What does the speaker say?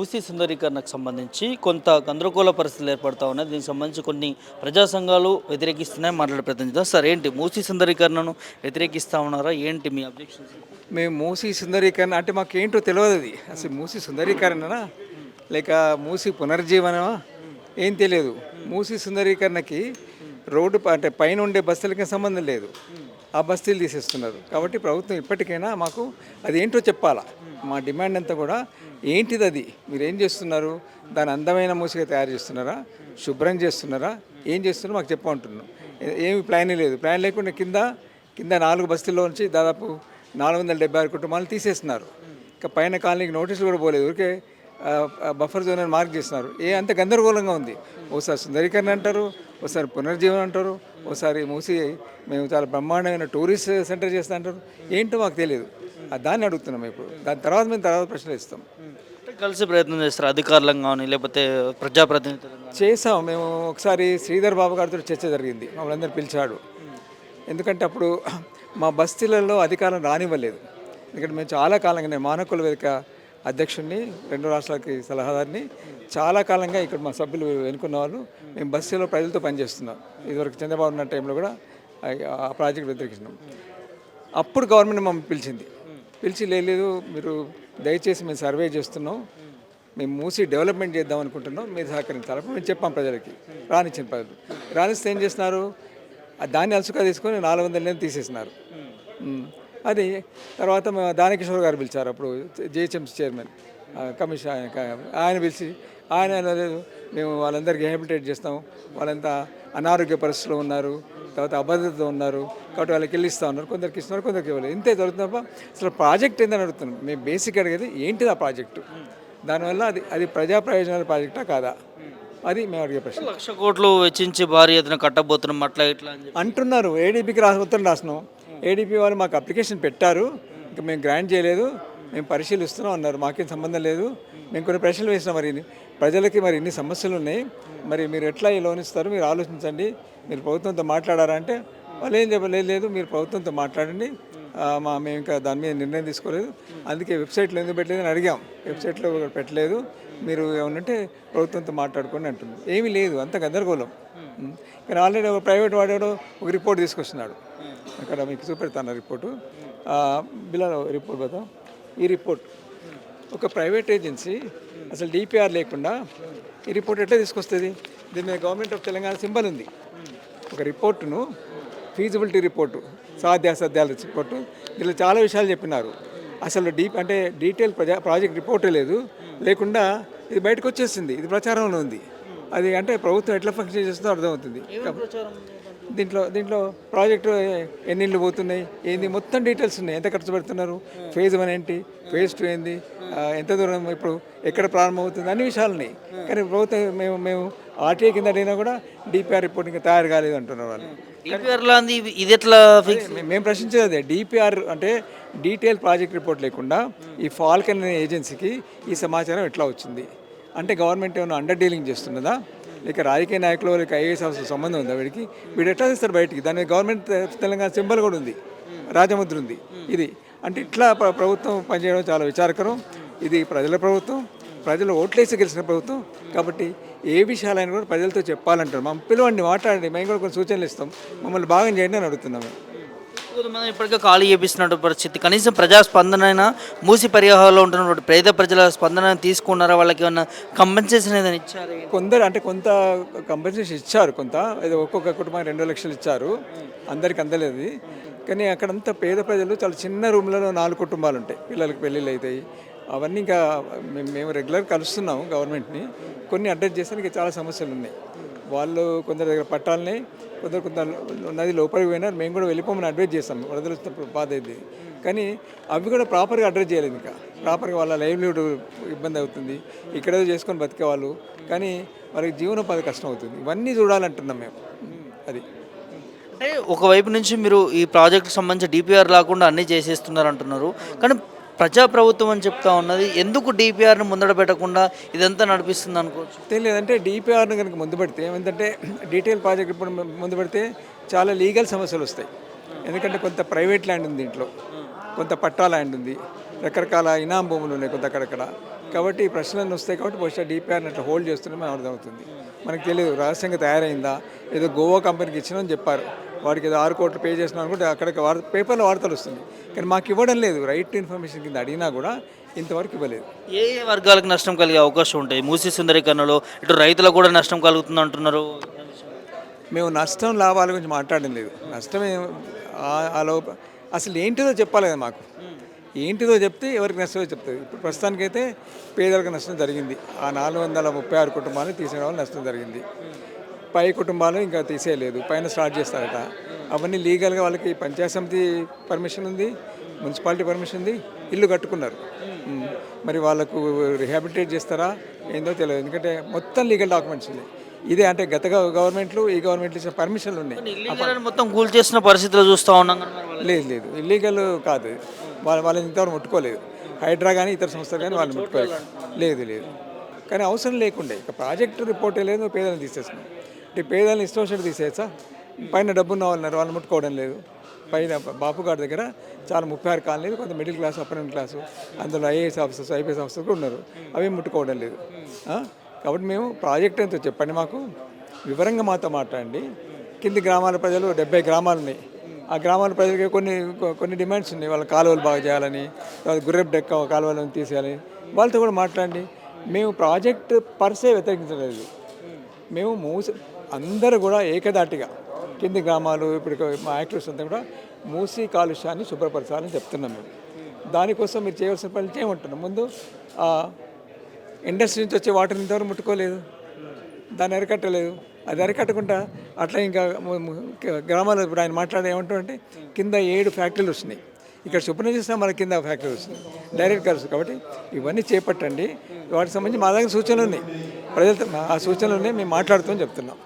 మూసీ సుందరీకరణకు సంబంధించి కొంత గందరగోళ పరిస్థితులు ఏర్పడతా ఉన్నాయి. దీనికి సంబంధించి కొన్ని ప్రజా సంఘాలు వ్యతిరేకిస్తున్నాయి మాట్లాడే ప్రయత్నం సార్ ఏంటి మూసీ సుందరీకరణను వ్యతిరేకిస్తా ఉన్నారా? ఏంటి మీ అబ్జెక్షన్స్? మేము మూసీ సుందరీకరణ అంటే మాకేంటో తెలియదు అది. అసలు మూసి సుందరీకరణనా? లేక మూసి పునర్జీవనమా? ఏం తెలియదు. మూసి సుందరీకరణకి రోడ్డు అంటే పైన ఉండే బస్తీలకి సంబంధం లేదు. ఆ బస్తీలు తీసేస్తున్నారు. కాబట్టి ప్రభుత్వం ఇప్పటికైనా మాకు అది ఏంటో చెప్పాలా? మా డిమాండ్ అంతా కూడా ఏంటిది అది మీరు ఏం చేస్తున్నారు? దాని అందమైన మూసిగా తయారు చేస్తున్నారా? శుభ్రం చేస్తున్నారా? ఏం చేస్తున్నారో? మాకు చెప్పమంటున్నాం ఏమి ప్లాన్ లేదు. ప్లాన్ లేకుండా కింద కింద నాలుగు బస్తీల్లో నుంచి దాదాపు నాలుగు వందల డెబ్బై ఆరు కుటుంబాలు తీసేస్తున్నారు. ఇంకా పైన కాలనీకి నోటీసులు కూడా పోలేదు. ఊరికే బఫర్ జోన్ అని మార్క్ చేస్తున్నారు. ఏ అంత గందరగోళంగా ఉంది. ఓసారి సుందరీకరణ అంటారు ఒకసారి పునర్జీవనం అంటారు ఒకసారి మూసి మేము చాలా బ్రహ్మాండమైన టూరిస్ట్ సెంటర్ చేస్తా అంటారు. ఏంటో మాకు తెలియదు. దాన్ని అడుగుతున్నాం ఇప్పుడు. దాని తర్వాత మేము తర్వాత ప్రశ్నలు ఇస్తాం కలిసి ప్రయత్నం చేస్తారు? అధికారులను కానీ లేకపోతే ప్రజాప్రతినిధులను కానీ చేసాం. మేము ఒకసారి శ్రీధర్ బాబు గారితో చర్చ జరిగింది. మమ్మల్ని అందరు పిలిచాడు. ఎందుకంటే అప్పుడు మా బస్తీలలో అధికారం రానివ్వలేదు. ఎందుకంటే మేము చాలా కాలంగా నేను మానకుల వేదిక అధ్యక్షుడిని రెండు రాష్ట్రాలకి సలహాదారిని చాలా కాలంగా ఇక్కడ మా సభ్యులు ఎన్నుకున్న వాళ్ళు. మేము బస్తీలో ప్రజలతో పనిచేస్తున్నాం. ఇదివరకు చంద్రబాబు ఉన్న టైంలో కూడా ఆ- ఆ ప్రాజెక్ట్ వ్యతిరేకించినాం. అప్పుడు గవర్నమెంట్ మమ్మల్ని పిలిచింది. పిలిచి లేదు మీరు దయచేసి మేము సర్వే చేస్తున్నాం. మేము మూసి డెవలప్మెంట్ చేద్దాం అనుకుంటున్నాం. మీరు సహకరించాలి. అప్పుడు మేము చెప్పాం ప్రజలకి. రానిచ్చిన ప్రజలు. రానిస్తే ఏం చేస్తున్నారు? దాన్ని అలసుగా తీసుకొని నాలుగు వందల నేను తీసేసినారు అది తర్వాత మా దానకిషోర్ గారు పిలిచారు అప్పుడు జేహెచ్ఎంసీ చైర్మన్ కమిషన్ ఆయన ఆయన పిలిచి ఆయన లేదు మేము వాళ్ళందరికీ రిహాబిలిటేట్ చేస్తాం. వాళ్ళంతా అనారోగ్య పరిస్థితిలో ఉన్నారు. తర్వాత అభద్రతతో ఉన్నారు. కాబట్టి వాళ్ళకి వెళ్ళి ఇస్తా ఉన్నారు. కొందరికి ఇస్తున్నారు కొందరికి ఇవ్వలేదు. ఇంతే జరుగుతుంది తప్ప అసలు ప్రాజెక్ట్ ఏందని అడుగుతున్నాం మేము బేసిక్ అడిగేది ఏంటిది ఆ ప్రాజెక్టు? దానివల్ల అది అది ప్రజా ప్రయోజనాల ప్రాజెక్టా కాదా? అది మేము అడిగే ప్రశ్న. లక్ష కోట్లు వెచ్చించి భారీ ఎత్తున కట్టబోతున్నాం అట్లా ఇట్లా అంటున్నారు. ఏడీపీకి రాసి ఉత్తరం రాసినాం. ఏడీపీ వాళ్ళు మాకు అప్లికేషన్ పెట్టారు. ఇంకా మేము గ్రాంట్ చేయలేదు. మేము పరిశీలిస్తున్నాం అన్నారు. మాకేం సంబంధం లేదు. మేము కొన్ని ప్రశ్నలు వేసినాం మరి. ప్రజలకి మరి ఇన్ని సమస్యలు ఉన్నాయి. మరి మీరు ఎట్లా ఈ లోన్ ఇస్తారు? మీరు ఆలోచించండి. మీరు ప్రభుత్వంతో మాట్లాడారా అంటే వాళ్ళు ఏం చెప్పలేదు లేదు మీరు ప్రభుత్వంతో మాట్లాడండి. మా మేము ఇంకా దాని మీద నిర్ణయం తీసుకోలేదు. అందుకే వెబ్సైట్లో ఎందుకు అని అడిగాం. వెబ్సైట్లో పెట్టలేదు. మీరు ఏమన్నంటే ప్రభుత్వంతో మాట్లాడుకోండి అంటుంది. ఏమీ లేదు. అంత గందరగోళం. కానీ ఆల్రెడీ ఒక ప్రైవేట్ వాడాడు ఒక రిపోర్ట్ తీసుకొస్తున్నాడు. అక్కడ మీకు చూపెడతాను రిపోర్టు. బిల్లా రిపోర్ట్ పోతాం. ఈ రిపోర్ట్. ఒక ప్రైవేట్ ఏజెన్సీ అసలు డిపిఆర్ లేకుండా ఈ రిపోర్ట్ ఎట్లా తీసుకొస్తుంది? దీని మీద గవర్నమెంట్ ఆఫ్ తెలంగాణ సింబల్ ఉంది. ఒక రిపోర్టును ఫీజిబిలిటీ రిపోర్టు సాధ్యాసాధ్యాల రిపోర్టు దీనిలో చాలా విషయాలు చెప్పినారు. అసలు డీప్ అంటే డీటెయిల్ ప్రజా ప్రాజెక్ట్ రిపోర్టే లేదు. లేకుండా ఇది బయటకు వచ్చేసింది. ఇది ప్రచారంలో ఉంది. అది అంటే ప్రభుత్వం ఎట్లా ఫంక్షన్ చేస్తుందో అర్థమవుతుంది. దీంట్లో దీంట్లో ప్రాజెక్టు ఎన్ని ఇళ్ళు పోతున్నాయి ఏంది మొత్తం డీటెయిల్స్ ఉన్నాయి. ఎంత ఖర్చు పెడుతున్నారు ఫేజ్ వన్ ఏంటి ఫేజ్ టూ ఏంది ఎంత దూరం ఇప్పుడు ఎక్కడ ప్రారంభమవుతుంది అన్ని విషయాలు ఉన్నాయి కానీ ప్రభుత్వం మేము మేము ఆర్టీఐ కింద అడిగినా కూడా డిపిఆర్ రిపోర్ట్ ఇంకా తయారు కాలేదు అంటున్నారు వాళ్ళు. ఇది ఎట్లా మేము ప్రశ్నించేది అదే డిపిఆర్ అంటే డీటెయిల్ ప్రాజెక్ట్ రిపోర్ట్ లేకుండా ఈ ఫాల్కన్ అనే ఏజెన్సీకి ఈ సమాచారం ఎట్లా వచ్చింది? అంటే గవర్నమెంట్ ఏమైనా అండర్ డీలింగ్ చేస్తున్నదా? లేక రాజకీయ నాయకులు లేక ఐఏఎస్ ఆఫీసర్ సంబంధం ఉందా వీడికి. వీడు ఎట్లా చేస్తారు బయటికి? దాని గవర్నమెంట్ తెలంగాణ సింబల్ కూడా ఉంది. రాజముద్ర ఉంది. ఇది అంటే ఇట్లా ప్రభుత్వం పనిచేయడం చాలా విచారకరం. ఇది ప్రజల ప్రభుత్వం ప్రజలు ఓట్లేసి గెలిచిన ప్రభుత్వం. కాబట్టి ఏ విషయాలైనా కూడా ప్రజలతో చెప్పాలంటారు. మమ్మల్ని పిలవండి మాట్లాడండి మేము కూడా కొన్ని సూచనలు ఇస్తాం. మమ్మల్ని బాగా చేయండి అని అడుగుతున్నాము కొంతమంది ఇప్పటికే ఖాళీ చేపిస్తున్నట్టు పరిస్థితి. కనీసం ప్రజా స్పందన అయినా మూసి పరిహారంలో ఉంటున్నటువంటి పేద ప్రజల స్పందన తీసుకున్నారా? వాళ్ళకి ఏమన్నా కంపెన్సేషన్ ఏదైనా ఇచ్చారు? కొందరు అంటే కొంత కంపెన్సేషన్ ఇచ్చారు కొంత. ఇది ఒక్కొక్క కుటుంబానికి రెండు లక్షలు ఇచ్చారు. అందరికి అందలేదు కానీ అక్కడంతా పేద ప్రజలు చాలా చిన్న రూమ్లలో నాలుగు కుటుంబాలు ఉంటాయి. పిల్లలకి పెళ్ళిళ్ళు అవుతాయి. అవన్నీ ఇంకా మేము మేము రెగ్యులర్ కలుస్తున్నాము గవర్నమెంట్ని. కొన్ని అడ్రస్ చేసానికి చాలా సమస్యలు ఉన్నాయి. వాళ్ళు కొందరి దగ్గర పట్టాలని కొందరు కొంత నది లోపలికి పోయినారు మేము కూడా వెళ్ళిపోమని అడ్వైజ్ చేస్తాం వరదలు వచ్చినప్పుడు బాధ అయింది కానీ అవి కూడా ప్రాపర్గా అడ్రస్ చేయలేదు ఇంకా. ప్రాపర్గా వాళ్ళ లైవ్లీహుడ్ ఇబ్బంది అవుతుంది. ఇక్కడేదో చేసుకొని బతికే వాళ్ళు. కానీ వారికి జీవనోపాధి కష్టం అవుతుంది. ఇవన్నీ చూడాలంటున్నాం మేము. అది. అంటే ఒకవైపు నుంచి మీరు ఈ ప్రాజెక్ట్ సంబంధించి డిపిఆర్ లేకుండా అన్నీ చేసేస్తున్నారు అంటున్నారు. కానీ ప్రజాప్రభుత్వం అని చెప్తా ఉన్నది. ఎందుకు డిపిఆర్ని ముందడ పెట్టకుండా ఇదంతా నడిపిస్తుంది అనుకోవచ్చు? తెలియదంటే డిపిఆర్ని కనుక ముందు పెడితే ఏమంటే డీటెయిల్ ప్రాజెక్ట్ ఇప్పుడు ముందు పెడితే చాలా లీగల్ సమస్యలు వస్తాయి. ఎందుకంటే కొంత ప్రైవేట్ ల్యాండ్ ఉంది దీంట్లో కొంత పట్టా ల్యాండ్ ఉంది. రకరకాల ఇనాం భూములు ఉన్నాయి కొంత అక్కడక్కడ. కాబట్టి ఈ ప్రశ్నలన్నీ వస్తాయి కాబట్టి బహుశా డిపిఆర్ని అట్లా హోల్డ్ చేస్తున్నామని అర్థమవుతుంది. మనకు తెలియదు రహస్యంగా తయారైందా? ఏదో గోవా కంపెనీకి ఇచ్చినామని చెప్పారు. వాడికి ఏదో ఆరు కోట్లు పే చేసినా అనుకుంటే అక్కడికి వార్త పేపర్లో వార్తలు వస్తుంది కానీ మాకు ఇవ్వడం లేదు. రైట్ ఇన్ఫర్మేషన్ కింద అడిగినా కూడా ఇంతవరకు ఇవ్వలేదు. ఏ ఏ వర్గాలకు నష్టం కలిగే అవకాశం ఉంటాయి? మూసీ సుందరీకరణలో ఇటు రైతులకు కూడా నష్టం కలుగుతుంది అంటున్నారు. మేము నష్టం లాభాల గురించి మాట్లాడడం లేదు. నష్టం ఏం- ఆ- ఆ లోప అసలు ఏంటిదో చెప్పాలి కదా మాకు. ఏంటిదో చెప్తే ఎవరికి నష్టమో చెప్తుంది ఇప్పుడు ప్రస్తుతానికైతే పేదలకు నష్టం జరిగింది. ఆ నాలుగు వందల ముప్పై ఆరు కుటుంబాలు తీసిన వాళ్ళు నష్టం జరిగింది. పై కుటుంబాలు ఇంకా తీసేయలేదు. పైన స్టార్ట్ చేస్తారట. అవన్నీ లీగల్గా వాళ్ళకి పంచాయత్ సమితి పర్మిషన్ ఉంది మున్సిపాలిటీ పర్మిషన్ ఉంది ఇల్లు కట్టుకున్నారు. మరి వాళ్ళకు రిహాబిలిటేట్ చేస్తారా? ఏందో తెలియదు. ఎందుకంటే మొత్తం లీగల్ డాక్యుమెంట్స్ ఉన్నాయి. ఇదే అంటే గత గవ- గవర్నమెంట్లు ఈ గవర్నమెంట్లు ఇచ్చిన పర్మిషన్లు ఉన్నాయి మొత్తం కూల్ చేసిన పరిస్థితులు చూస్తూ ఉన్నాం. లేదు లేదు. ఇల్లీగల్ కాదు. వాళ్ళ వాళ్ళని ఇంతవరకు ముట్టుకోలేదు. హైడ్రా కానీ ఇతర సంస్థలు కానీ వాళ్ళని ముట్టుకోలేదు. లేదు లేదు. కానీ అవసరం లేకుండే. ఇక ప్రాజెక్టు రిపోర్ట్ లేదు పేదలను తీసేస్తున్నాం. అంటే పేదలను ఇష్టం తీసేయచ్చా? పైన డబ్బు ఉన్న వాళ్ళు ఉన్నారు వాళ్ళని ముట్టుకోవడం లేదు. పైన బాపు గారి దగ్గర చాలా ముప్పై ఆరు కాలనీ కొంత మిడిల్ క్లాస్ అప్పర్ క్లాసు. అందులో ఐఏఎస్ ఆఫీసర్స్ ఐపీఎస్ ఆఫీసర్స్ కూడా ఉన్నారు. అవి ముట్టుకోవడం లేదు? కాబట్టి మేము ప్రాజెక్ట్ ఎంతో చెప్పండి మాకు. వివరంగా మాతో మాట్లాడండి. కింది గ్రామాల ప్రజలు డెబ్బై గ్రామాలు ఉన్నాయి. ఆ గ్రామాల ప్రజలకి కొన్ని కొన్ని డిమాండ్స్ ఉన్నాయి. వాళ్ళ కాలువలు బాగా చేయాలని తర్వాత గుర్రెపు డెక్క కాలువలను తీసేయాలని. వాళ్ళతో కూడా మాట్లాడండి. మేము ప్రాజెక్ట్ పర్సే వ్యతిరేకించలేదు. మేము మూసి అందరూ కూడా ఏకదాటిగా కింది గ్రామాలు ఇప్పుడు మా యాక్టివ్స్ అంతా కూడా మూసి కాలుష్యాన్ని శుభ్రపరచాలని చెప్తున్నాం మేము. దానికోసం మీరు చేయవలసిన పనులు చేయమంటున్నాం. ముందు ఇండస్ట్రీ నుంచి వచ్చే వాటర్ ఇంతవరకు ముట్టుకోలేదు. దాన్ని అరికట్టలేదు. అది అరికట్టకుండా అట్లా ఇంకా గ్రామాల్లో ఇప్పుడు ఆయన మాట్లాడే ఏమంటారంటే కింద ఏడు ఫ్యాక్టరీలు వస్తున్నాయి. ఇక్కడ శుభ్రం చేసినా మన కింద ఫ్యాక్టరీ వస్తుంది. డైరెక్ట్ కలుసు కాబట్టి ఇవన్నీ చేపట్టండి. వాటికి సంబంధించి మా దగ్గర సూచనలు ఉన్నాయి. ప్రజలతో ఆ సూచనలు ఉన్నాయి. మేము మాట్లాడుతూ చెప్తున్నాం.